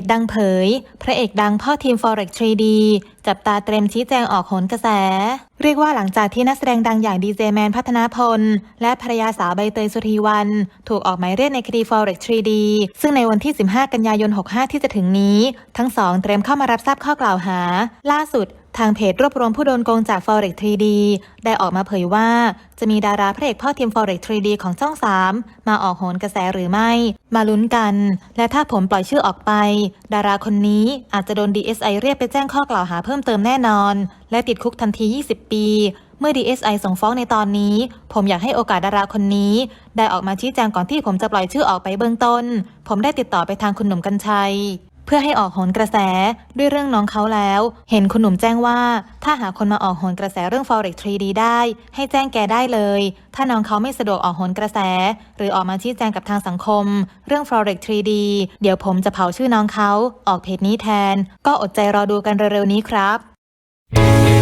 จดังเผย พระเอกดังพ่อทีม Forex 3D จับตาเตรียมชี้แจงออกโหนกระแส เรียกว่าหลังจากที่นักแสดงดังอย่างดีเจแมนพัฒนาพล และภรรยาสาวใบเตยสุธีวัน ถูกออกหมายเรียกในคดี Forex 3D ซึ่งในวันที่ 15 กันยายน 65 ที่จะถึงนี้ ทั้งสองเตรียมเข้ามารับทราบข้อกล่าวหา ล่าสุด ทางเพจรวบรวมผู้โดนโกงจาก Forex 3D ได้ออกมาเผยว่า จะมีดาราพระเอกพ่อทีม Forex 3D ของช่อง 3 มาออกโหนกระแสหรือไม่ มาลุ้นกัน และถ้าผมปล่อยชื่อออกไป ดาราคนนี้อาจจะโดน DSI เรียกไปแจ้งข้อกล่าวหาเพิ่มเติมแน่นอน และติดคุกทันที 20 ปี เมื่อ DSI ส่งฟ้องในตอนนี้ ผมอยากให้โอกาสดาราคนนี้ ได้ออกมาชี้แจงก่อนที่ผมจะปล่อยชื่อออกไปเบื้องต้น ผมได้ติดต่อไปทางคุณหนุ่มกัญชัย พื่อให้ออกโหนกระแสด้วยเรื่องน้องเขาแล้ว เห็นคุณหนุ่มแจ้งว่า ถ้าหาคนมาออกโหนกระแสเรื่อง forex 3D ได้ ให้แจ้งแกได้เลย ถ้าน้องเขาไม่สะดวกออกโหนกระแส หรือออกมาชี้แจงกับทางสังคม เรื่อง forex 3D เดี๋ยวผมจะเผาชื่อน้องเขาออกเพจนี้แทน ก็อดใจรอดูกันเร็วๆนี้ครับ